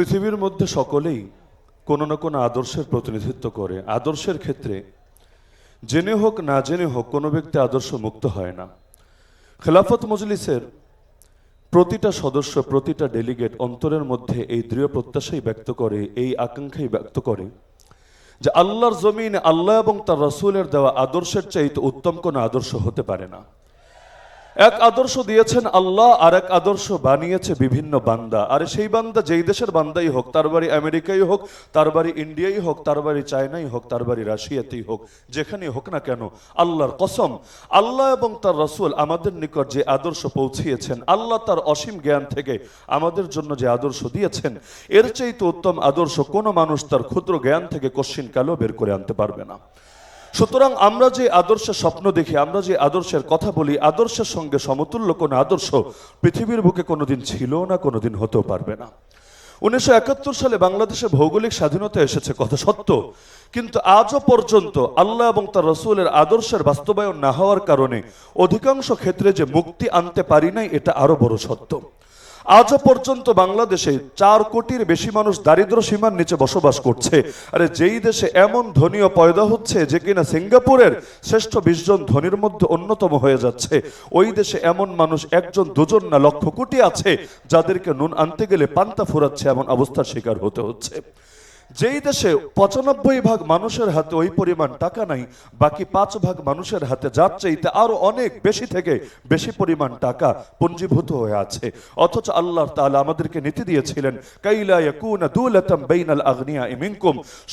পৃথিবীর মধ্যে সকলেই কোনো না কোনো আদর্শের প্রতিনিধিত্ব করে। আদর্শের ক্ষেত্রে জেনে হোক, না জেনে হোক, কোনো ব্যক্তি আদর্শ মুক্ত হয় না। খেলাফত মজলিসের প্রতিটা সদস্য, প্রতিটা ডেলিগেট অন্তরের মধ্যে এই দৃঢ় প্রত্যাশাই ব্যক্ত করে, এই আকাঙ্ক্ষাই ব্যক্ত করে যে আল্লাহর জমিনে আল্লাহ এবং তার রসুলের দেওয়া আদর্শের চাইতে উত্তম কোনো আদর্শ হতে পারে না। এক আদর্শ দিয়েছেন আল্লাহ, আর এক আদর্শ বানিয়েছে বিভিন্ন বান্দা। আর সেই বান্দা যেই দেশের বান্দাই হোক, তার বাড়ি আমেরিকাই হোক, তার বাড়ি ইন্ডিয়াই হোক, তার বাড়ি চায়নাই হোক, তার বাড়ি রাশিয়াতেই হোক, যেখানেই হোক না কেন, আল্লাহর কসম, আল্লাহ এবং তার রসুল আমাদের নিকট যে আদর্শ পৌঁছিয়েছেন, আল্লাহ তার অসীম জ্ঞান থেকে আমাদের জন্য যে আদর্শ দিয়েছেন, এর চাইতে উত্তম আদর্শ কোনো মানুষ তার ক্ষুদ্র জ্ঞান থেকে কশ্চিন কালো বের করে আনতে পারবে না। সুতরাং আমরা যে আদর্শের স্বপ্ন দেখি, আমরা যে আদর্শের কথা বলি, আদর্শের সঙ্গে সমতুল্য কোনো আদর্শ পৃথিবীর বুকে কোনোদিন ছিল না, কোনোদিন হতেও পারবে না। উনিশশো একাত্তর সালে বাংলাদেশে ভৌগোলিক স্বাধীনতা এসেছে, কথা সত্য। কিন্তু আজও পর্যন্ত আল্লাহ এবং তার রসুলের আদর্শের বাস্তবায়ন না হওয়ার কারণে অধিকাংশ ক্ষেত্রে যে মুক্তি আনতে পারি নাই, এটা আরও বড় সত্য। আজও পর্যন্ত বাংলাদেশে চার কোটির বেশি মানুষ দারিদ্র সীমার নিচে বসবাস করছে। আরে যেই দেশে এমন ধনীয় পয়দা হচ্ছে যে কিনা সিঙ্গাপুরের শ্রেষ্ঠ বিশ জন ধনীর মধ্যে অন্যতম হয়ে যাচ্ছে। ওই দেশে এমন মানুষ একজন, দুজন না লক্ষ কোটি আছে যাদেরকে নুন আনতে গেলে পান্তা ফুরাচ্ছে এমন অবস্থার শিকার হতে হচ্ছে। যেই দেশে পঁচানব্বই ভাগ মানুষের হাতে ওই পরিমাণ টাকা নাই, বাকি পাঁচ ভাগ মানুষের হাতে যার চাইতে আরও অনেক বেশি থেকে বেশি পরিমাণ টাকা পুঞ্জীভূত হয়ে আছে। অথচ আল্লাহ তাআলা আমাদেরকে নীতি দিয়েছিলেন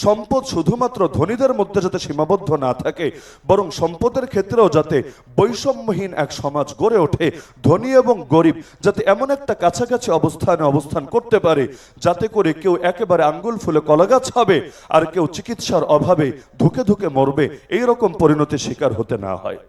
সম্পদ শুধুমাত্র ধনীদের মধ্যে যাতে সীমাবদ্ধ না থাকে, বরং সম্পদের ক্ষেত্রেও যাতে বৈষম্যহীন এক সমাজ গড়ে ওঠে, ধনী এবং গরিব যাতে এমন একটা কাছাকাছি অবস্থানে অবস্থান করতে পারে, যাতে করে কেউ একেবারে আঙ্গুল ফুলে কলাগাছ হবে আর কেউ চিকিৎসার অভাবে ধুকে ধুকে মরবে, এইরকম পরিণতির শিকার হতে না হয়।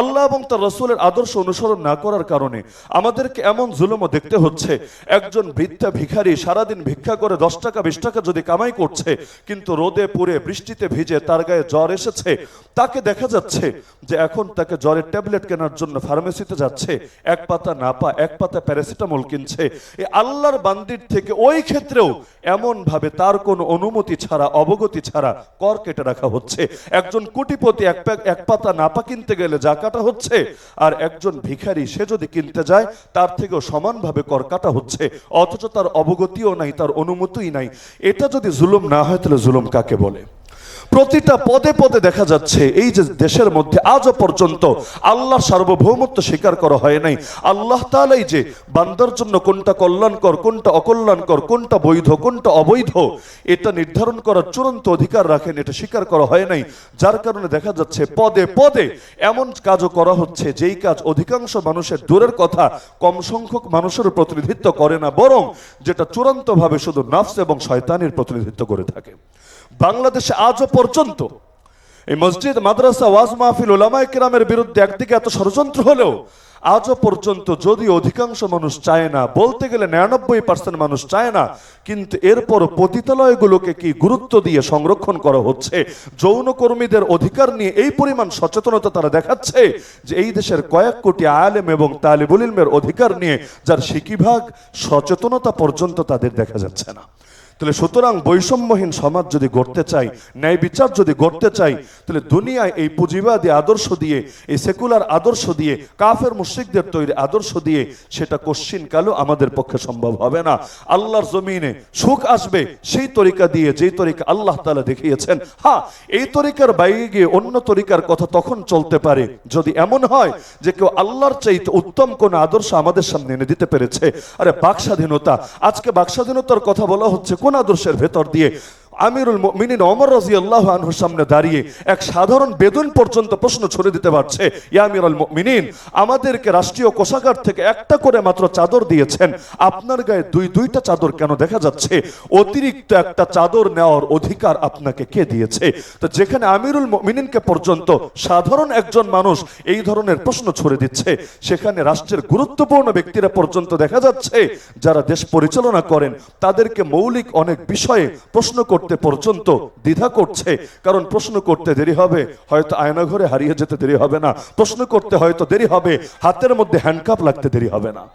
আল্লাহ এবং তার রসুলের আদর্শ অনুসরণ না করার কারণে আমাদেরকে এমন জুলুমও দেখতে হচ্ছে। একজন বৃদ্ধা ভিখারি সারাদিন ভিক্ষা করে দশ টাকা, বিশ টাকা যদি কামাই করছে, কিন্তু রোদে পুড়ে বৃষ্টিতে ভিজে তার গায়ে জ্বর এসেছে, তাকে দেখা যাচ্ছে যে এখন তাকে জ্বরের ট্যাবলেট কেনার জন্য ফার্মেসিতে যাচ্ছে, এক পাতা নাপা এক পাতা প্যারাসিটামল কিনছে। এই আল্লাহর বান্দির থেকে ওই ক্ষেত্রেও এমন ভাবে তার কোনো অনুমতি ছাড়া, অবগতি ছাড়া কর কেটে রাখা হচ্ছে। একজন কোটিপতি এক এক পাতা নাপা কিনতে গেলে যা কাটা হচ্ছে। আর একজন ভিখারি, সে যদি কিনতে যায়, তার থেকেও সমানভাবে কর কাটা হচ্ছে। অথচ তার অবগতিও নাই, তার অনুমতিই নাই। এটা যদি জুলুম না হয়, তাহলে জুলুম কাকে বলে? প্রতিটা পদে পদে দেখা যাচ্ছে, এই যে দেশের মধ্যে আজও পর্যন্ত আল্লাহ সার্বভৌমত্ব স্বীকার করা হয় নাই। আল্লাহ তালাই যে বান্দার জন্য কোনটা কল্যাণকর, কোনটা অকল্যাণকর, কোনটা বৈধ, কোনটা অবৈধ, এটা নির্ধারণ করার চূড়ান্ত অধিকার রাখেন, এটা স্বীকার করা হয় নাই। যার কারণে দেখা যাচ্ছে পদে পদে এমন কাজও করা হচ্ছে, যেই কাজ অধিকাংশ মানুষের দূরের কথা কম সংখ্যক মানুষের প্রতিনিধিত্ব করে না, বরং যেটা চূড়ান্তভাবে শুধু নাফস এবং শয়তানের প্রতিনিধিত্ব করে থাকে। বাংলাদেশে আজও পর্যন্ত এই মসজিদ, মাদ্রাসা, ওয়াজ মাহফিল ওলামায় কিরামের বিরুদ্ধে একদিকে এত ষড়যন্ত্র হলেও আজও পর্যন্ত যদি অধিকাংশ মানুষ চায় না, বলতে গেলে নিরানব্বই পার্সেন্ট মানুষ চায় না, কিন্তু এরপর পতিতালয়গুলোকে কি গুরুত্ব দিয়ে সংরক্ষণ করা হচ্ছে? যৌনকর্মীদের অধিকার নিয়ে এই পরিমাণ সচেতনতা তারা দেখাচ্ছে যে এই দেশের কয়েক কোটি আলেম এবং তালিবুল ইলমের অধিকার নিয়ে যার শিকিভাগ সচেতনতা পর্যন্ত তাদের দেখা যাচ্ছে না। তাহলে সুতরাং বৈষম্যহীন সমাজ যদি গড়তে চাই, ন্যায় বিচার যদি গড়তে চাই, তাহলে দুনিয়ায় এই পুঁজিবাদী আদর্শ দিয়ে, এই সেকুলার আদর্শ দিয়ে, কাফের মুশ্রিকদের তৈরি আদর্শ দিয়ে সেটা কশ্চিন কালো আমাদের পক্ষে সম্ভব হবে না। আল্লাহর জমিনে সুখ আসবে, সেই তরিকা দিয়ে যেই তরিকা আল্লাহ তালা দেখিয়েছেন হ্যাঁ এই তরিকার বাইরে গিয়ে অন্য তরিকার কথা তখন চলতে পারে। যদি এমন হয় যে কেউ আল্লাহর চাইতে উত্তম কোন আদর্শ আমাদের সামনে এনে দিতে পেরেছে, আরে বাক স্বাধীনতা আজকে বাক স্বাধীনতার কথা বলা হচ্ছে কোন আদর্শের ভেতর দিয়ে আমিরুল মিনিন অমর রাজি আল্লাহ আনহুর সামনে দাঁড়িয়ে এক সাধারণ বেদুন পর্যন্ত প্রশ্ন ছড়ে দিতে পারছে ইয়ামিরুল মিনিন আমাদেরকে রাষ্ট্রীয় কোষাগার থেকে একটা করে মাত্র চাদর দিয়েছেন। আপনার গায়ে দুই দুইটা চাদর কেন দেখা যাচ্ছে? অতিরিক্ত একটা চাদর নেওয়ার অধিকার আপনাকে কে দিয়েছে? তো যেখানে আমিরুল মিনিনকে পর্যন্ত সাধারণ একজন মানুষ এই ধরনের প্রশ্ন ছড়ে দিচ্ছে, সেখানে রাষ্ট্রের গুরুত্বপূর্ণ ব্যক্তিরা পর্যন্ত দেখা যাচ্ছে, যারা দেশ পরিচালনা করেন, তাদেরকে মৌলিক অনেক বিষয়ে প্রশ্ন করতে পর্যন্ত দ্বিধা করছে। কারণ প্রশ্ন করতে দেরি হবে, হয়তো আয়নাঘরে হারিয়ে যেতে দেরি হবে না। প্রশ্ন করতে হয়তো দেরি হবে, হাতের মধ্যে হ্যান্ডকাপ লাগতে দেরি হবে না।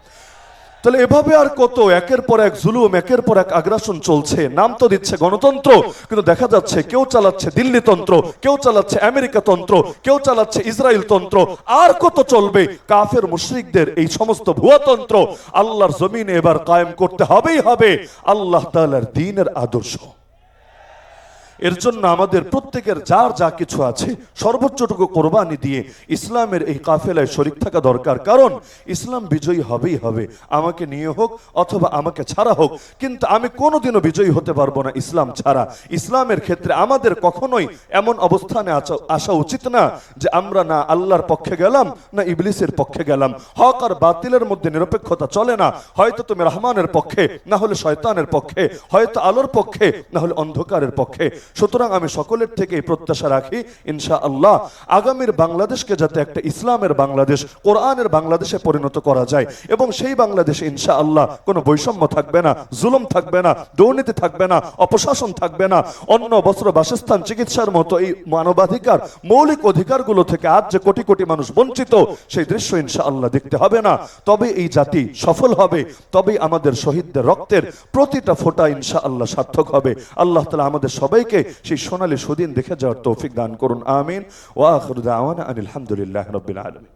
তাহলে এভাবে আর কত? একের পর এক জুলুম, একের পর এক আগ্রাসন চলছে। নাম তো দিচ্ছে গণতন্ত্র, কিন্তু দেখা যাচ্ছে কেউ চালাচ্ছে দিল্লি তন্ত্র, কেউ চালাচ্ছে আমেরিকা তন্ত্র, কেউ চালাচ্ছে ইসরায়েল তন্ত্র। আর কত চলবে? কাফের মুশরিকদের এই সমস্ত ভুয়া তন্ত্র আল্লাহর জমিনে এবার কায়েম করতে হবেই হবে। আল্লাহ তাআলার দিনের আদর্শ। এর জন্য আমাদের প্রত্যেকের যার যা কিছু আছে, সর্বোচ্চটুকু কোরবানি দিয়ে ইসলামের এই কাফেলায় শরিক থাকা দরকার। কারণ ইসলাম বিজয়ী হবেই হবে। আমাকে নিয়ে হোক অথবা আমাকে ছাড়া হোক, কিন্তু আমি কোনোদিনও বিজয়ী হতে পারব না ইসলাম ছাড়া। ইসলামের ক্ষেত্রে আমাদের কখনোই এমন অবস্থানে আসা উচিত না যে আমরা না আল্লাহর পক্ষে গেলাম, না ইবলিসের পক্ষে গেলাম। হক আর বাতিলের মধ্যে নিরপেক্ষতা চলে না। হয়তো তুমি রহমানের পক্ষে, না হলে শয়তানের পক্ষে, হয়তো আলোর পক্ষে, না হলে অন্ধকারের পক্ষে। সুতরাং আমি সকলের থেকে প্রত্যাশা রাখি ইনশা আল্লাহ আগামীর বাংলাদেশকে যাতে একটা ইসলামের বাংলাদেশ, কোরআনের বাংলাদেশে পরিণত করা যায়। এবং সেই বাংলাদেশে ইনশা আল্লাহ কোনো বৈষম্য থাকবে না, জুলুম থাকবে না, দুর্নীতি থাকবে না, অপশাসন থাকবে না অন্য বস্ত্র, বাসস্থান, চিকিৎসার মতো এই মানবাধিকার, মৌলিক অধিকারগুলো থেকে আজ যে কোটি কোটি মানুষ বঞ্চিত, সেই দৃশ্য ইনশা আল্লাহ দেখতে হবে না। তবে এই জাতি সফল হবে তবে আমাদের শহীদদের রক্তের প্রতিটা ফোঁটা ইনশা আল্লাহ সার্থক হবে। আল্লাহ তালা আমাদের সবাইকে সেই সোনালী সুদিন দেখে যাওয়ার তৌফিক দান করুন, আমিন। ওয়া আখিরু দাওয়ানা আনিল হামদুলিল্লাহ রাব্বিল আলামিন।